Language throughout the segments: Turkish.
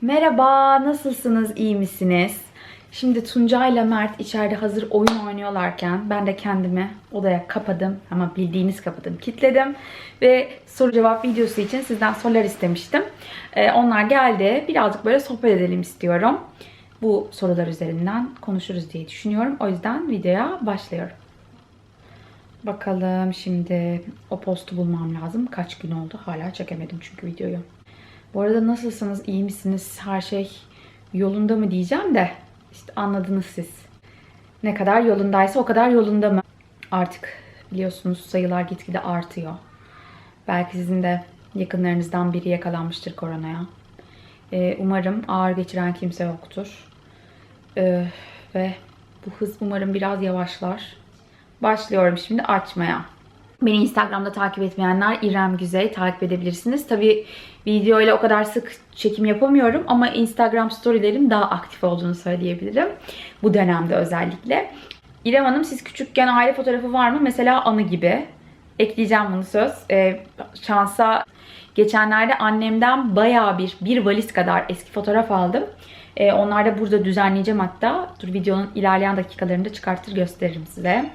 Merhaba, nasılsınız, iyi misiniz? Şimdi Tunca ile Mert içeride hazır oyun oynuyorlarken ben de kendimi odaya kapadım ama bildiğiniz kapadım, kilitledim ve soru cevap videosu için sizden sorular istemiştim. Ee, onlar geldi, birazcık böyle sohbet edelim istiyorum. Bu sorular üzerinden konuşuruz diye düşünüyorum. O yüzden videoya başlıyorum. Bakalım şimdi o postu bulmam lazım. Kaç gün oldu? Hala çekemedim çünkü videoyu. Bu arada nasılsınız? iyi misiniz? Her şey yolunda mı diyeceğim de işte anladınız siz. Ne kadar yolundaysa o kadar yolunda mı? Artık biliyorsunuz sayılar gitgide artıyor. Belki sizin de yakınlarınızdan biri yakalanmıştır koronaya. Ee, umarım ağır geçiren kimse yoktur. Ee, ve bu hız umarım biraz yavaşlar. Başlıyorum şimdi açmaya. Beni Instagram'da takip etmeyenler İrem Güzey takip edebilirsiniz. Tabi video ile o kadar sık çekim yapamıyorum ama Instagram storylerim daha aktif olduğunu söyleyebilirim. Bu dönemde özellikle. İrem Hanım siz küçükken aile fotoğrafı var mı? Mesela anı gibi. Ekleyeceğim bunu söz. Ee, şansa geçenlerde annemden bayağı bir, bir valiz kadar eski fotoğraf aldım. Ee, onları da burada düzenleyeceğim hatta. Dur videonun ilerleyen dakikalarında çıkartır gösteririm size.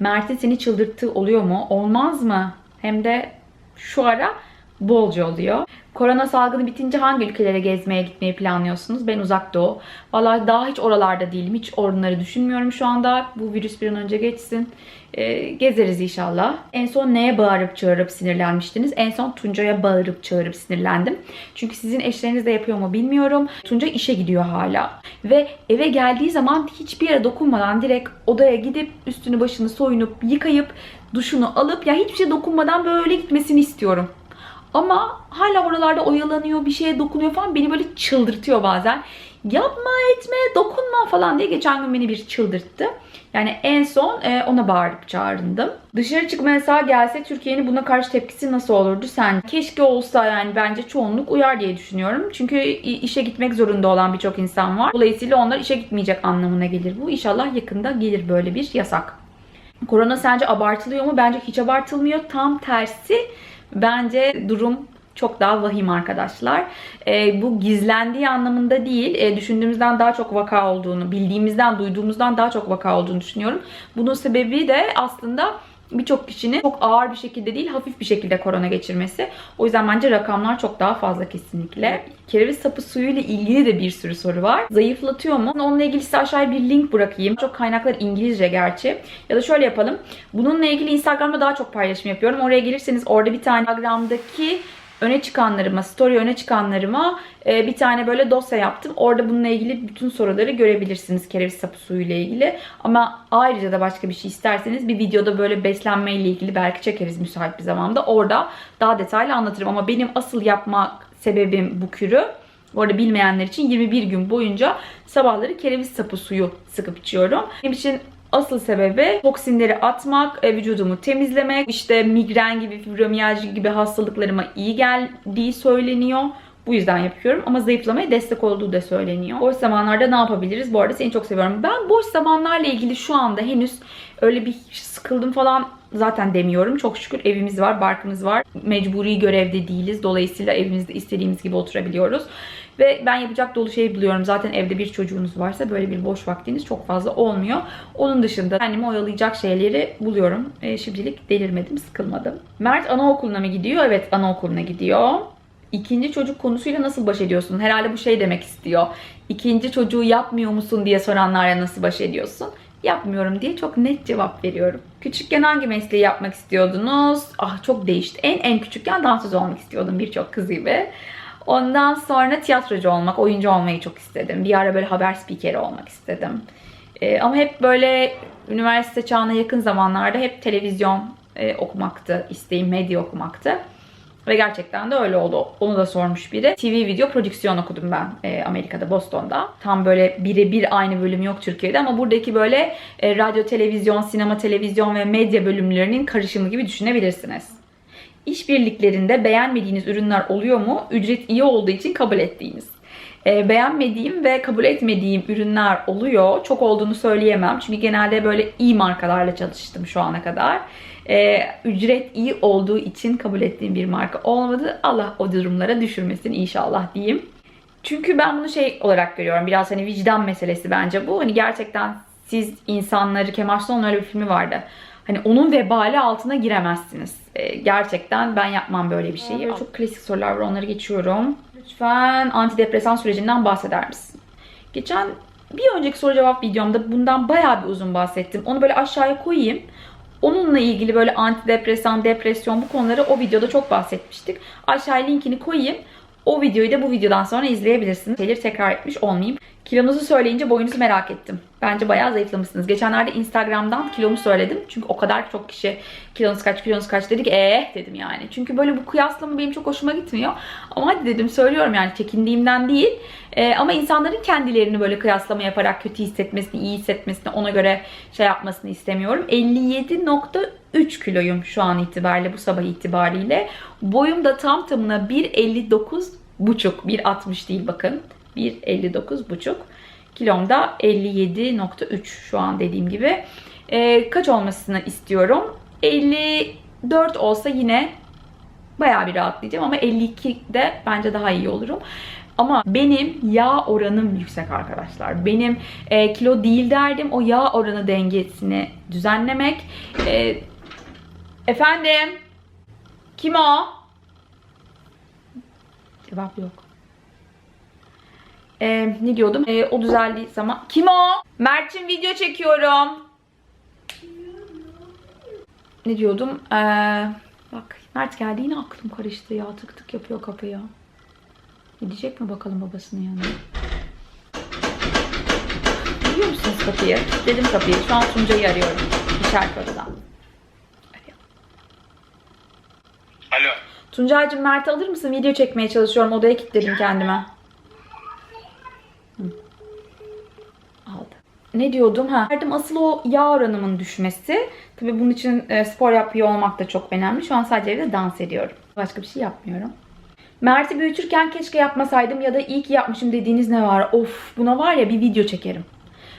Mert'in seni çıldırttığı oluyor mu? Olmaz mı? Hem de şu ara bolca oluyor. Korona salgını bitince hangi ülkelere gezmeye gitmeyi planlıyorsunuz? Ben uzak doğu. Vallahi daha hiç oralarda değilim. Hiç onları düşünmüyorum şu anda. Bu virüs bir an önce geçsin. Ee, gezeriz inşallah. En son neye bağırıp çağırıp sinirlenmiştiniz? En son Tuncay'a bağırıp çağırıp sinirlendim. Çünkü sizin eşleriniz de yapıyor mu bilmiyorum. Tunca işe gidiyor hala. Ve eve geldiği zaman hiçbir yere dokunmadan direkt odaya gidip üstünü başını soyunup yıkayıp duşunu alıp ya hiçbir şey dokunmadan böyle gitmesini istiyorum. Ama hala oralarda oyalanıyor, bir şeye dokunuyor falan beni böyle çıldırtıyor bazen. Yapma etme, dokunma falan diye geçen gün beni bir çıldırttı. Yani en son e, ona bağırıp çağırındım. Dışarı çıkma yasağı gelse Türkiye'nin buna karşı tepkisi nasıl olurdu sen? Keşke olsa yani bence çoğunluk uyar diye düşünüyorum. Çünkü işe gitmek zorunda olan birçok insan var. Dolayısıyla onlar işe gitmeyecek anlamına gelir bu. İnşallah yakında gelir böyle bir yasak. Korona sence abartılıyor mu? Bence hiç abartılmıyor. Tam tersi bence durum çok daha vahim arkadaşlar. E, bu gizlendiği anlamında değil, e, düşündüğümüzden daha çok vaka olduğunu, bildiğimizden, duyduğumuzdan daha çok vaka olduğunu düşünüyorum. Bunun sebebi de aslında birçok kişinin çok ağır bir şekilde değil hafif bir şekilde korona geçirmesi. O yüzden bence rakamlar çok daha fazla kesinlikle. Kereviz sapı suyu ile ilgili de bir sürü soru var. Zayıflatıyor mu? Onunla ilgili size aşağıya bir link bırakayım. Çok kaynaklar İngilizce gerçi. Ya da şöyle yapalım. Bununla ilgili Instagram'da daha çok paylaşım yapıyorum. Oraya gelirseniz orada bir tane Instagram'daki öne çıkanlarıma, story öne çıkanlarıma e, bir tane böyle dosya yaptım. Orada bununla ilgili bütün soruları görebilirsiniz kereviz sapı suyu ile ilgili. Ama ayrıca da başka bir şey isterseniz bir videoda böyle beslenme ile ilgili belki çekeriz müsait bir zamanda. Orada daha detaylı anlatırım. Ama benim asıl yapma sebebim bu kürü. Bu arada bilmeyenler için 21 gün boyunca sabahları kereviz sapı suyu sıkıp içiyorum. Benim için Asıl sebebi toksinleri atmak, e, vücudumu temizlemek, işte migren gibi, fibromiyalji gibi hastalıklarıma iyi geldiği söyleniyor. Bu yüzden yapıyorum ama zayıflamaya destek olduğu da söyleniyor. Boş zamanlarda ne yapabiliriz? Bu arada seni çok seviyorum. Ben boş zamanlarla ilgili şu anda henüz öyle bir sıkıldım falan zaten demiyorum. Çok şükür evimiz var, barkımız var. Mecburi görevde değiliz. Dolayısıyla evimizde istediğimiz gibi oturabiliyoruz. Ve ben yapacak dolu şey buluyorum. Zaten evde bir çocuğunuz varsa böyle bir boş vaktiniz çok fazla olmuyor. Onun dışında kendimi oyalayacak şeyleri buluyorum. E, şimdilik delirmedim, sıkılmadım. Mert anaokuluna mı gidiyor? Evet anaokuluna gidiyor. İkinci çocuk konusuyla nasıl baş ediyorsun? Herhalde bu şey demek istiyor. İkinci çocuğu yapmıyor musun diye soranlarla nasıl baş ediyorsun? Yapmıyorum diye çok net cevap veriyorum. Küçükken hangi mesleği yapmak istiyordunuz? Ah çok değişti. En en küçükken dansöz olmak istiyordum birçok kız gibi. Ondan sonra tiyatrocu olmak, oyuncu olmayı çok istedim. Bir ara böyle haber spikeri olmak istedim. Ee, ama hep böyle üniversite çağına yakın zamanlarda hep televizyon e, okumaktı, isteğim medya okumaktı. Ve gerçekten de öyle oldu. Onu da sormuş biri. TV video prodüksiyon okudum ben e, Amerika'da, Boston'da. Tam böyle birebir aynı bölüm yok Türkiye'de ama buradaki böyle e, radyo, televizyon, sinema, televizyon ve medya bölümlerinin karışımı gibi düşünebilirsiniz. İşbirliklerinde beğenmediğiniz ürünler oluyor mu? Ücret iyi olduğu için kabul ettiğiniz. E, beğenmediğim ve kabul etmediğim ürünler oluyor. Çok olduğunu söyleyemem. Çünkü genelde böyle iyi markalarla çalıştım şu ana kadar. E, ücret iyi olduğu için kabul ettiğim bir marka olmadı. Allah o durumlara düşürmesin inşallah diyeyim. Çünkü ben bunu şey olarak görüyorum. Biraz hani vicdan meselesi bence bu. Hani gerçekten siz insanları Kemal Sunal'ın öyle bir filmi vardı. Hani onun vebali altına giremezsiniz. Ee, gerçekten ben yapmam böyle bir şeyi. Böyle çok klasik sorular var onları geçiyorum. Lütfen antidepresan sürecinden bahseder misin? Geçen bir önceki soru cevap videomda bundan bayağı bir uzun bahsettim. Onu böyle aşağıya koyayım. Onunla ilgili böyle antidepresan, depresyon bu konuları o videoda çok bahsetmiştik. Aşağıya linkini koyayım. O videoyu da bu videodan sonra izleyebilirsiniz. Şeyleri tekrar etmiş olmayayım. Kilonuzu söyleyince boyunuzu merak ettim. Bence bayağı zayıflamışsınız. Geçenlerde Instagram'dan kilomu söyledim. Çünkü o kadar çok kişi kilonuz kaç, kilonuz kaç dedik. Eh dedim yani. Çünkü böyle bu kıyaslama benim çok hoşuma gitmiyor. Ama hadi dedim söylüyorum yani çekindiğimden değil. Ee, ama insanların kendilerini böyle kıyaslama yaparak kötü hissetmesini, iyi hissetmesini ona göre şey yapmasını istemiyorum. 57.3 kiloyum şu an itibariyle bu sabah itibariyle. Boyum da tam tamına 1.59 buçuk. 1.60 değil bakın. 1.59 buçuk. Kilom da 57.3 şu an dediğim gibi. Ee, kaç olmasını istiyorum? 54 olsa yine bayağı bir rahatlayacağım ama 52 de bence daha iyi olurum. Ama benim yağ oranım yüksek arkadaşlar. Benim e, kilo değil derdim o yağ oranı dengesini düzenlemek. E, efendim? Kim o? Cevap yok. E, ne diyordum? E, o düzeldiği zaman. Kim o? Mert'in video çekiyorum. Ne diyordum? E, bak Mert geldi yine aklım karıştı ya. Tık tık yapıyor kapıya. Gidecek mi bakalım babasının yanına? Duyuyor musunuz kapıyı? Dedim kapıyı. Şu an Tuncay'ı arıyorum. İçeride odadan. Alo. Tuncay'cığım Mert'i alır mısın? Video çekmeye çalışıyorum. Odaya kilitledim kendime. Hı. Aldı. Ne diyordum? Ha. Verdim asıl o yağ oranımın düşmesi. Tabii bunun için e, spor yapıyor olmak da çok önemli. Şu an sadece evde dans ediyorum. Başka bir şey yapmıyorum. Mert'i büyütürken keşke yapmasaydım ya da iyi ki yapmışım dediğiniz ne var? Of buna var ya bir video çekerim.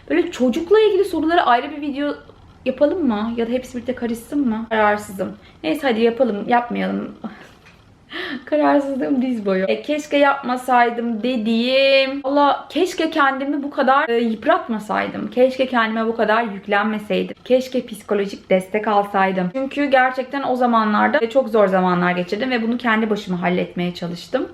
Böyle çocukla ilgili soruları ayrı bir video yapalım mı? Ya da hepsi birlikte karışsın mı? Kararsızım. Neyse hadi yapalım, yapmayalım. Kararsızlığım diz boyu. E, keşke yapmasaydım dediğim. Valla keşke kendimi bu kadar e, yıpratmasaydım. Keşke kendime bu kadar yüklenmeseydim. Keşke psikolojik destek alsaydım. Çünkü gerçekten o zamanlarda çok zor zamanlar geçirdim ve bunu kendi başıma halletmeye çalıştım.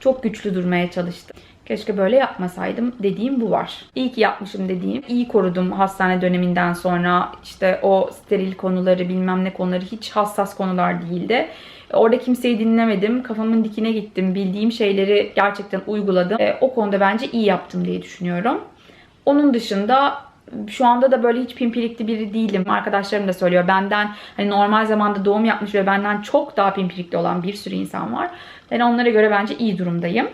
Çok güçlü durmaya çalıştım. Keşke böyle yapmasaydım dediğim bu var. İyi ki yapmışım dediğim. İyi korudum hastane döneminden sonra. işte o steril konuları bilmem ne konuları hiç hassas konular değildi. Orada kimseyi dinlemedim. Kafamın dikine gittim. Bildiğim şeyleri gerçekten uyguladım. E, o konuda bence iyi yaptım diye düşünüyorum. Onun dışında şu anda da böyle hiç pimpirikli biri değilim. Arkadaşlarım da söylüyor. Benden hani normal zamanda doğum yapmış ve benden çok daha pimpirikli olan bir sürü insan var. Ben onlara göre bence iyi durumdayım.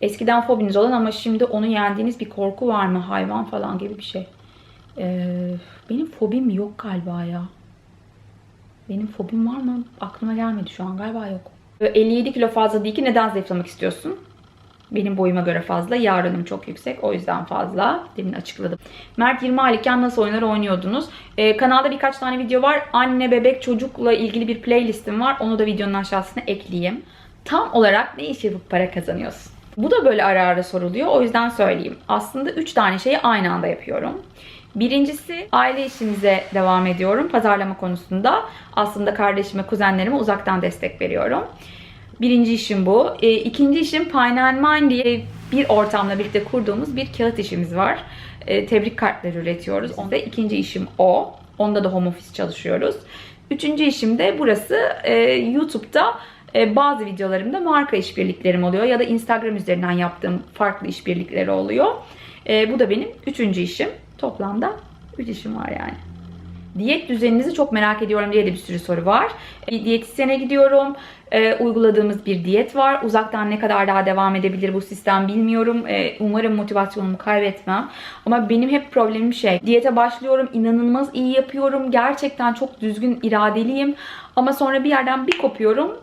Eskiden fobiniz olan ama şimdi onu yendiğiniz bir korku var mı? Hayvan falan gibi bir şey. Ee, benim fobim yok galiba ya. Benim fobim var mı? Aklıma gelmedi şu an. Galiba yok. 57 kilo fazla değil ki neden zayıflamak istiyorsun? Benim boyuma göre fazla. Yarınım çok yüksek. O yüzden fazla. Demin açıkladım. Mert 20 aylıkken nasıl oyunlar oynuyordunuz? Ee, kanalda birkaç tane video var. Anne, bebek, çocukla ilgili bir playlistim var. Onu da videonun aşağısına ekleyeyim. Tam olarak ne iş yapıp para kazanıyorsun? Bu da böyle ara ara soruluyor. O yüzden söyleyeyim. Aslında 3 tane şeyi aynı anda yapıyorum. Birincisi aile işimize devam ediyorum. Pazarlama konusunda aslında kardeşime, kuzenlerime uzaktan destek veriyorum. Birinci işim bu. E, ikinci işim Pine and Mine diye bir ortamla birlikte kurduğumuz bir kağıt işimiz var. E, tebrik kartları üretiyoruz. Onda ikinci işim o. Onda da home office çalışıyoruz. Üçüncü işim de burası. E, YouTube'da bazı videolarımda marka işbirliklerim oluyor ya da Instagram üzerinden yaptığım farklı işbirlikleri oluyor. E, bu da benim üçüncü işim. Toplamda 3 işim var yani. Diyet düzeninizi çok merak ediyorum diye de bir sürü soru var. Bir diyetisyene gidiyorum. E, uyguladığımız bir diyet var. Uzaktan ne kadar daha devam edebilir bu sistem bilmiyorum. E, umarım motivasyonumu kaybetmem. Ama benim hep problemim şey. Diyete başlıyorum. inanılmaz iyi yapıyorum. Gerçekten çok düzgün iradeliyim. Ama sonra bir yerden bir kopuyorum.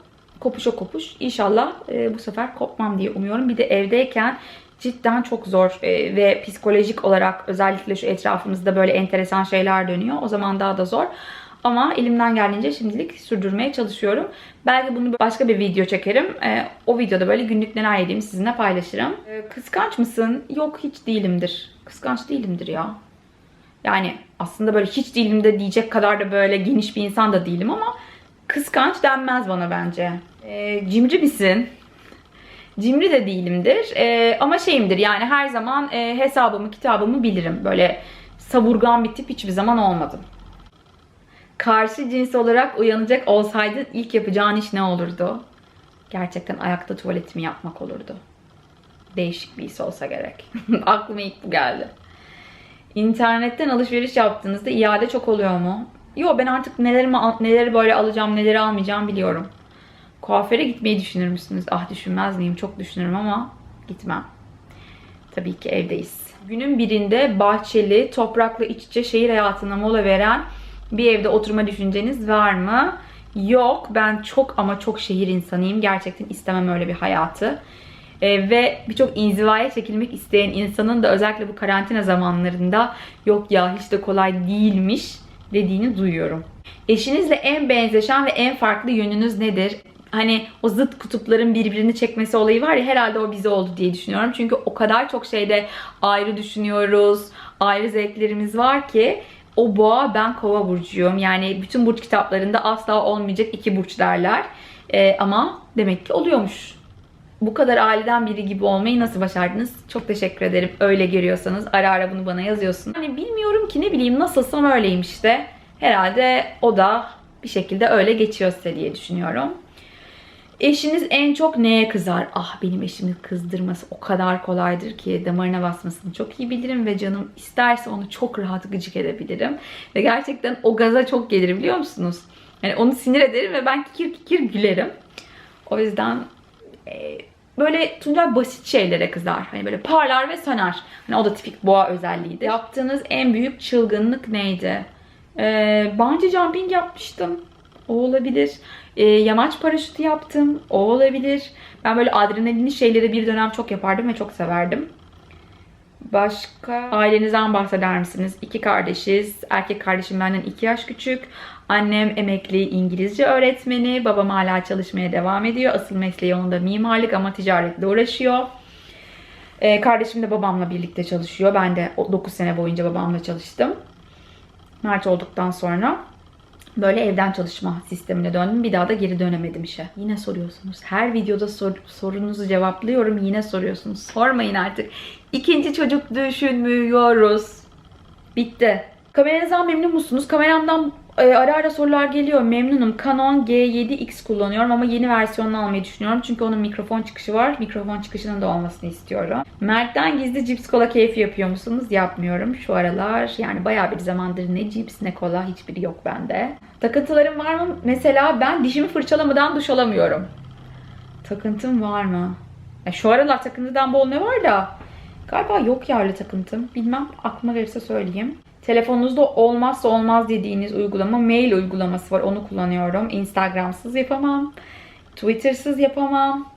Kopuşa kopuş. İnşallah e, bu sefer kopmam diye umuyorum. Bir de evdeyken cidden çok zor e, ve psikolojik olarak özellikle şu etrafımızda böyle enteresan şeyler dönüyor. O zaman daha da zor. Ama elimden geldiğince şimdilik sürdürmeye çalışıyorum. Belki bunu başka bir video çekerim. Ee, o videoda böyle günlük neler yediğimi sizinle paylaşırım. Ee, kıskanç mısın? Yok hiç değilimdir. Kıskanç değilimdir ya. Yani aslında böyle hiç değilim de diyecek kadar da böyle geniş bir insan da değilim ama kıskanç denmez bana bence. Ee, cimri misin? Cimri de değilimdir. Ee, ama şeyimdir yani her zaman e, hesabımı kitabımı bilirim. Böyle savurgan bir tip hiçbir zaman olmadım. Karşı cins olarak uyanacak olsaydın ilk yapacağın iş ne olurdu? Gerçekten ayakta tuvaletimi yapmak olurdu. Değişik bir iş olsa gerek. Aklıma ilk bu geldi. İnternetten alışveriş yaptığınızda iade çok oluyor mu? Yok ben artık neleri, neleri böyle alacağım, neleri almayacağım biliyorum. Kuaföre gitmeyi düşünür müsünüz? Ah düşünmez miyim? Çok düşünürüm ama gitmem. Tabii ki evdeyiz. Günün birinde bahçeli, toprakla iç içe şehir hayatına mola veren bir evde oturma düşünceniz var mı? Yok. Ben çok ama çok şehir insanıyım. Gerçekten istemem öyle bir hayatı. Ee, ve birçok inzivaya çekilmek isteyen insanın da özellikle bu karantina zamanlarında yok ya hiç de kolay değilmiş dediğini duyuyorum. Eşinizle en benzeşen ve en farklı yönünüz nedir? Hani o zıt kutupların birbirini çekmesi olayı var ya herhalde o bize oldu diye düşünüyorum. Çünkü o kadar çok şeyde ayrı düşünüyoruz, ayrı zevklerimiz var ki o boğa ben kova burcuyum. Yani bütün burç kitaplarında asla olmayacak iki burç derler. Ee, ama demek ki oluyormuş. Bu kadar aileden biri gibi olmayı nasıl başardınız? Çok teşekkür ederim. Öyle görüyorsanız ara ara bunu bana yazıyorsun. Hani bilmiyorum ki ne bileyim nasılsam öyleyim işte. Herhalde o da bir şekilde öyle geçiyor size diye düşünüyorum. Eşiniz en çok neye kızar? Ah benim eşimi kızdırması o kadar kolaydır ki damarına basmasını çok iyi bilirim ve canım isterse onu çok rahat gıcık edebilirim. Ve gerçekten o gaza çok gelir biliyor musunuz? Yani onu sinir ederim ve ben kikir kikir gülerim. O yüzden e, böyle Tuncay basit şeylere kızar. Hani böyle parlar ve söner. Hani o da tipik boğa özelliğidir. Yaptığınız en büyük çılgınlık neydi? Ee, bungee jumping yapmıştım. O olabilir. Ee, yamaç paraşütü yaptım. O olabilir. Ben böyle adrenalinli şeyleri bir dönem çok yapardım ve çok severdim. Başka ailenizden bahseder misiniz? İki kardeşiz. Erkek kardeşim benden iki yaş küçük. Annem emekli İngilizce öğretmeni. Babam hala çalışmaya devam ediyor. Asıl mesleği onun da mimarlık ama ticaretle uğraşıyor. Ee, kardeşim de babamla birlikte çalışıyor. Ben de 9 sene boyunca babamla çalıştım. Mert olduktan sonra böyle evden çalışma sistemine döndüm. Bir daha da geri dönemedim işe. Yine soruyorsunuz. Her videoda sor- sorunuzu cevaplıyorum. Yine soruyorsunuz. Sormayın artık. İkinci çocuk düşünmüyoruz. Bitti. Kameranızdan memnun musunuz? Kameramdan ara ara sorular geliyor. Memnunum. Canon G7X kullanıyorum ama yeni versiyonunu almayı düşünüyorum. Çünkü onun mikrofon çıkışı var. Mikrofon çıkışının da olmasını istiyorum. Mert'ten gizli cips kola keyfi yapıyor musunuz? Yapmıyorum şu aralar. Yani bayağı bir zamandır ne cips ne kola hiçbiri yok bende. Takıntılarım var mı? Mesela ben dişimi fırçalamadan duş alamıyorum. Takıntım var mı? Ya şu aralar takıntıdan bol ne var da galiba yok yerli takıntım. Bilmem aklıma verirse söyleyeyim. Telefonunuzda olmazsa olmaz dediğiniz uygulama mail uygulaması var. Onu kullanıyorum. Instagram'sız yapamam. Twitter'sız yapamam.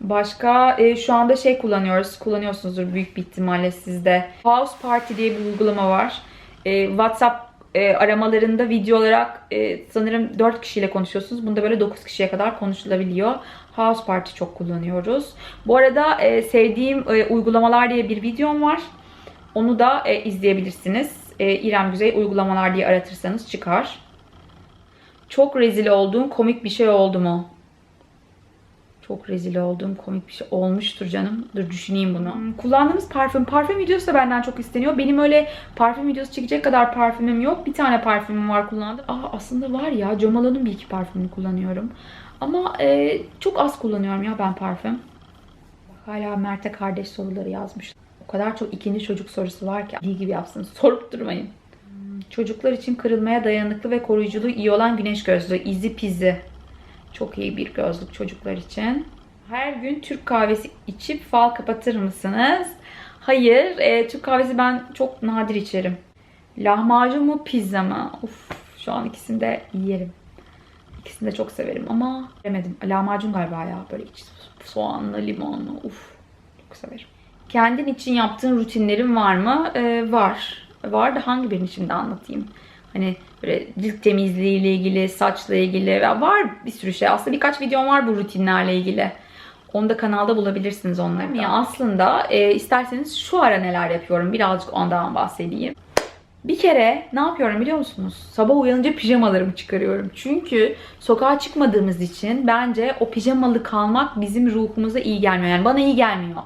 Başka e, şu anda şey kullanıyoruz. Kullanıyorsunuzdur büyük bir ihtimalle sizde. House Party diye bir uygulama var. E, WhatsApp e, aramalarında video olarak e, sanırım 4 kişiyle konuşuyorsunuz. Bunda böyle 9 kişiye kadar konuşulabiliyor. House Party çok kullanıyoruz. Bu arada e, sevdiğim e, uygulamalar diye bir videom var. Onu da e, izleyebilirsiniz. E, İrem Güzey uygulamalar diye aratırsanız çıkar. Çok rezil olduğum komik bir şey oldu mu? Çok rezil olduğum komik bir şey olmuştur canım. Dur düşüneyim bunu. Hmm, kullandığımız parfüm. Parfüm videosu da benden çok isteniyor. Benim öyle parfüm videosu çekecek kadar parfümüm yok. Bir tane parfümüm var kullandım. Aa aslında var ya Jomala'nın bir iki parfümünü kullanıyorum. Ama e, çok az kullanıyorum ya ben parfüm. Hala Mert'e kardeş soruları yazmış. Kadar çok ikinci çocuk sorusu var ki. İyi gibi yapsın. Sorup durmayın. Çocuklar için kırılmaya dayanıklı ve koruyuculuğu iyi olan güneş gözlüğü. Easy Peasy. Çok iyi bir gözlük çocuklar için. Her gün Türk kahvesi içip fal kapatır mısınız? Hayır. e, Türk kahvesi ben çok nadir içerim. Lahmacun mu pizza mı? Uf, şu an ikisini de yerim. İkisini de çok severim ama bilemedim. Lahmacun galiba ya. Böyle iç soğanlı, limonlu. Uf, çok severim. Kendin için yaptığın rutinlerin var mı? Ee, var. Var da hangi birini şimdi anlatayım? Hani Böyle cilt temizliği ile ilgili, saçla ilgili var bir sürü şey. Aslında birkaç videom var bu rutinlerle ilgili. Onu da kanalda bulabilirsiniz onları. Ya aslında e, isterseniz şu ara neler yapıyorum birazcık ondan bahsedeyim. Bir kere ne yapıyorum biliyor musunuz? Sabah uyanınca pijamalarımı çıkarıyorum. Çünkü sokağa çıkmadığımız için bence o pijamalı kalmak bizim ruhumuza iyi gelmiyor. Yani bana iyi gelmiyor.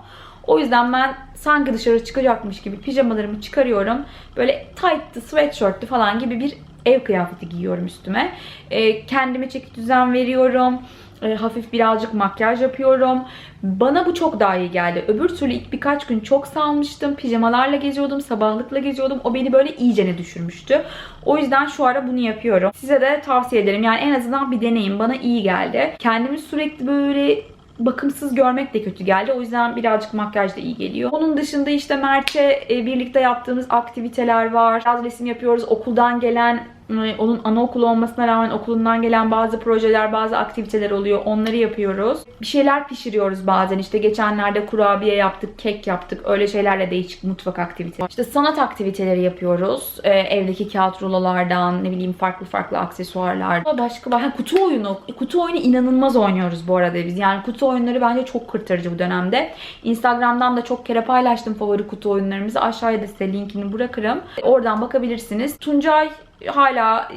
O yüzden ben sanki dışarı çıkacakmış gibi pijamalarımı çıkarıyorum. Böyle tight'lı, sweatshirt'lü falan gibi bir ev kıyafeti giyiyorum üstüme. Ee, kendime çeki düzen veriyorum. Ee, hafif birazcık makyaj yapıyorum. Bana bu çok daha iyi geldi. Öbür türlü ilk birkaç gün çok salmıştım. Pijamalarla geziyordum, sabahlıkla geziyordum. O beni böyle iyicene düşürmüştü. O yüzden şu ara bunu yapıyorum. Size de tavsiye ederim. Yani en azından bir deneyin. Bana iyi geldi. Kendimi sürekli böyle bakımsız görmek de kötü geldi. O yüzden birazcık makyaj da iyi geliyor. Onun dışında işte Mert'e e, birlikte yaptığımız aktiviteler var. Biraz resim yapıyoruz. Okuldan gelen onun anaokulu olmasına rağmen okulundan gelen bazı projeler, bazı aktiviteler oluyor. Onları yapıyoruz. Bir şeyler pişiriyoruz bazen. İşte geçenlerde kurabiye yaptık, kek yaptık. Öyle şeylerle değişik mutfak aktiviteleri. İşte sanat aktiviteleri yapıyoruz. E, evdeki kağıt rulolardan, ne bileyim farklı farklı aksesuarlar. Başka ha, kutu oyunu. Kutu oyunu inanılmaz oynuyoruz bu arada biz. Yani kutu oyunları bence çok kurtarıcı bu dönemde. Instagram'dan da çok kere paylaştım favori kutu oyunlarımızı. Aşağıya da size linkini bırakırım. Oradan bakabilirsiniz. Tuncay hala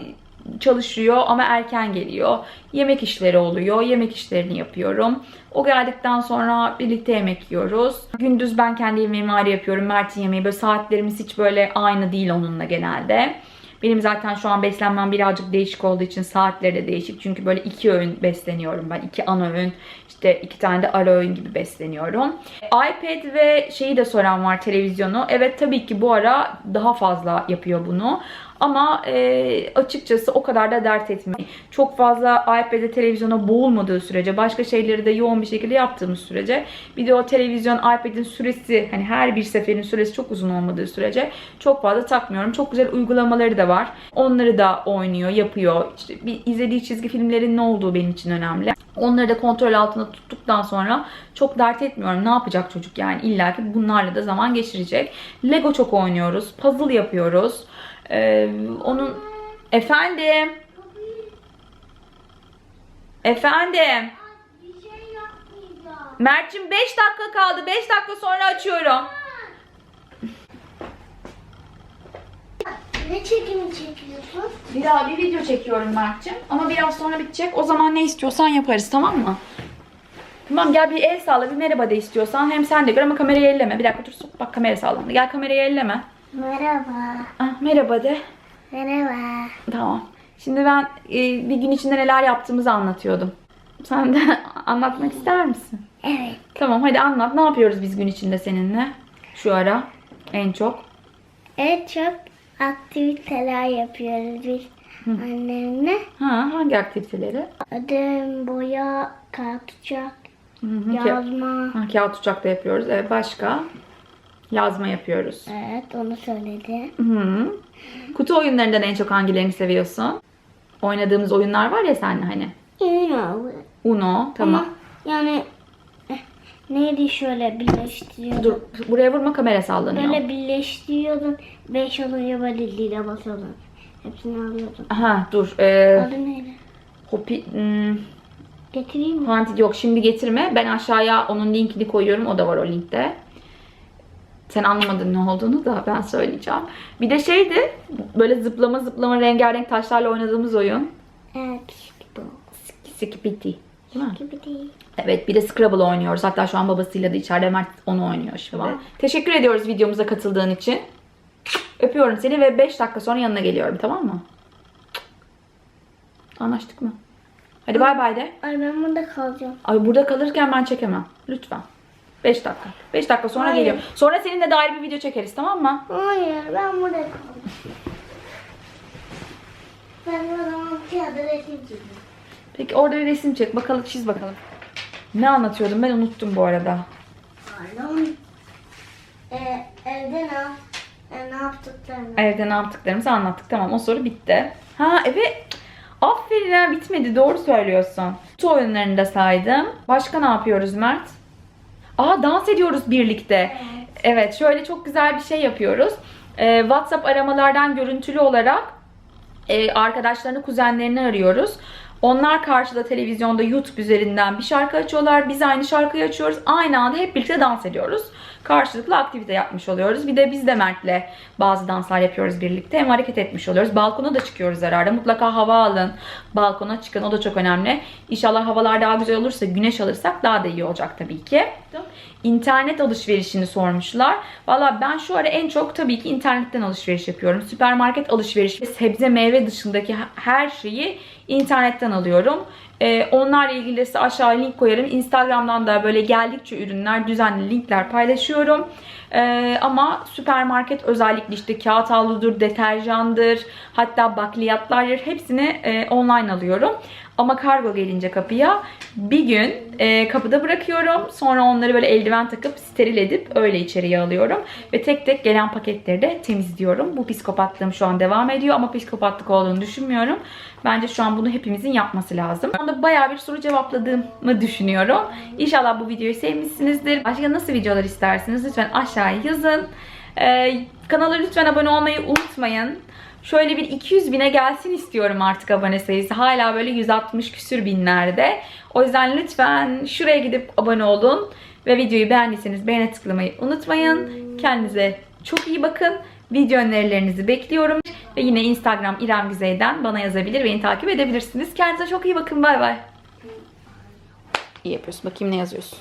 çalışıyor ama erken geliyor. Yemek işleri oluyor. Yemek işlerini yapıyorum. O geldikten sonra birlikte yemek yiyoruz. Gündüz ben kendi yemeğimi ayrı yapıyorum. Mert'in yemeği böyle saatlerimiz hiç böyle aynı değil onunla genelde. Benim zaten şu an beslenmem birazcık değişik olduğu için saatleri de değişik. Çünkü böyle iki öğün besleniyorum ben. iki ana öğün, işte iki tane de ara öğün gibi besleniyorum. iPad ve şeyi de soran var televizyonu. Evet tabii ki bu ara daha fazla yapıyor bunu. Ama e, açıkçası o kadar da dert etmeyin. Çok fazla iPad'e televizyona boğulmadığı sürece, başka şeyleri de yoğun bir şekilde yaptığımız sürece, bir de o televizyon, iPad'in süresi, hani her bir seferin süresi çok uzun olmadığı sürece çok fazla takmıyorum. Çok güzel uygulamaları da var. Onları da oynuyor, yapıyor. İşte bir izlediği çizgi filmlerin ne olduğu benim için önemli. Onları da kontrol altında tuttuktan sonra çok dert etmiyorum. Ne yapacak çocuk yani? İlla ki bunlarla da zaman geçirecek. Lego çok oynuyoruz. Puzzle yapıyoruz. Ee, onun efendim? Efendim? Şey. Mert'cim 5 dakika kaldı. 5 dakika sonra açıyorum. Ne çekimi çekiyorsun? bir daha bir video çekiyorum Mert'cim. Ama biraz sonra bitecek. O zaman ne istiyorsan yaparız tamam mı? Tamam gel bir el salla bir merhaba de istiyorsan. Hem sen de gör ama kamerayı elleme. Bir dakika dur bak kamera sallandı gel kamerayı elleme Merhaba. ah, merhaba de Merhaba. Tamam. Şimdi ben e, bir gün içinde neler yaptığımızı anlatıyordum. Sen de anlatmak ister misin? Evet. Tamam hadi anlat. Ne yapıyoruz biz gün içinde seninle? Şu ara en çok. Evet çok aktiviteler yapıyoruz biz annemle. Ha, hangi aktiviteleri? Ödüm, boya, kalkacak, Hı hı, ka- yazma. ha, kağıt uçakta yapıyoruz. Evet, başka? Yazma yapıyoruz. Evet onu söyledi. Hı. Kutu oyunlarından en çok hangilerini seviyorsun? Oynadığımız oyunlar var ya seninle hani. İnanılmaz. Uno, tamam. Yani eh, neydi şöyle birleştiriyordun. Dur, buraya vurma kamera sallanıyor. Böyle birleştiriyordun. Beş olunca böyle lila basıyordun. Hepsini alıyordun. Aha, dur. Ee, Adı neydi? hopi, hmm, Getireyim mi? Panti yok şimdi getirme. Ben aşağıya onun linkini koyuyorum. O da var o linkte. Sen anlamadın ne olduğunu da ben söyleyeceğim. Bir de şeydi böyle zıplama zıplama rengarenk taşlarla oynadığımız oyun. Evet. Değil. Evet bir de Scrabble oynuyoruz. Hatta şu an babasıyla da içeride Mert onu oynuyor şimdi. Teşekkür ediyoruz videomuza katıldığın için. Öpüyorum seni ve 5 dakika sonra yanına geliyorum tamam mı? Anlaştık mı? Hadi bay bay de. Ay ben burada kalacağım. Ay burada kalırken ben çekemem. Lütfen. 5 dakika. 5 dakika sonra Hayır. geliyorum. Sonra seninle dair bir video çekeriz tamam mı? Hayır ben burada kalacağım. Ben o zaman kağıda resim çizdim. Peki orada bir resim çek. Bakalım çiz bakalım. Ne anlatıyordum ben unuttum bu arada. Pardon. Ee, evde ne, e, ne yaptıklarını. Evde ne yaptıklarımızı anlattık. Tamam o soru bitti. Ha evet. Aferin ha bitmedi doğru söylüyorsun. Kutu oyunlarını da saydım. Başka ne yapıyoruz Mert? Aa dans ediyoruz birlikte. Evet şöyle çok güzel bir şey yapıyoruz. Ee, WhatsApp aramalardan görüntülü olarak e, arkadaşlarını, kuzenlerini arıyoruz. Onlar karşıda televizyonda YouTube üzerinden bir şarkı açıyorlar. Biz aynı şarkıyı açıyoruz. Aynı anda hep birlikte dans ediyoruz. Karşılıklı aktivite yapmış oluyoruz. Bir de biz de Mert'le bazı danslar yapıyoruz birlikte. Hem hareket etmiş oluyoruz. Balkona da çıkıyoruz arada. Mutlaka hava alın. Balkona çıkın. O da çok önemli. İnşallah havalar daha güzel olursa, güneş alırsak daha da iyi olacak tabii ki. İnternet alışverişini sormuşlar. Valla ben şu ara en çok tabii ki internetten alışveriş yapıyorum. Süpermarket alışverişi, sebze meyve dışındaki her şeyi internetten alıyorum. Ee, onlarla ilgili size aşağı link koyarım. Instagram'dan da böyle geldikçe ürünler, düzenli linkler paylaşıyorum. Ee, ama süpermarket özellikle işte kağıt havludur, deterjandır, hatta bakliyatlar hepsini e, online alıyorum. Ama kargo gelince kapıya bir gün e, kapıda bırakıyorum. Sonra onları böyle eldiven takıp steril edip öyle içeriye alıyorum. Ve tek tek gelen paketleri de temizliyorum. Bu psikopatlığım şu an devam ediyor ama psikopatlık olduğunu düşünmüyorum. Bence şu an bunu hepimizin yapması lazım. Şu anda bayağı bir soru cevapladığımı düşünüyorum. İnşallah bu videoyu sevmişsinizdir. Başka nasıl videolar istersiniz? Lütfen aşağıya yazın. Ee, kanala lütfen abone olmayı unutmayın. Şöyle bir 200 bine gelsin istiyorum artık abone sayısı. Hala böyle 160 küsür binlerde. O yüzden lütfen şuraya gidip abone olun. Ve videoyu beğendiyseniz beğene tıklamayı unutmayın. Kendinize çok iyi bakın. Video önerilerinizi bekliyorum. Ve yine Instagram İrem Güzey'den bana yazabilir, beni takip edebilirsiniz. Kendinize çok iyi bakın. Bay bay. İyi yapıyorsun. Bakayım ne yazıyorsun.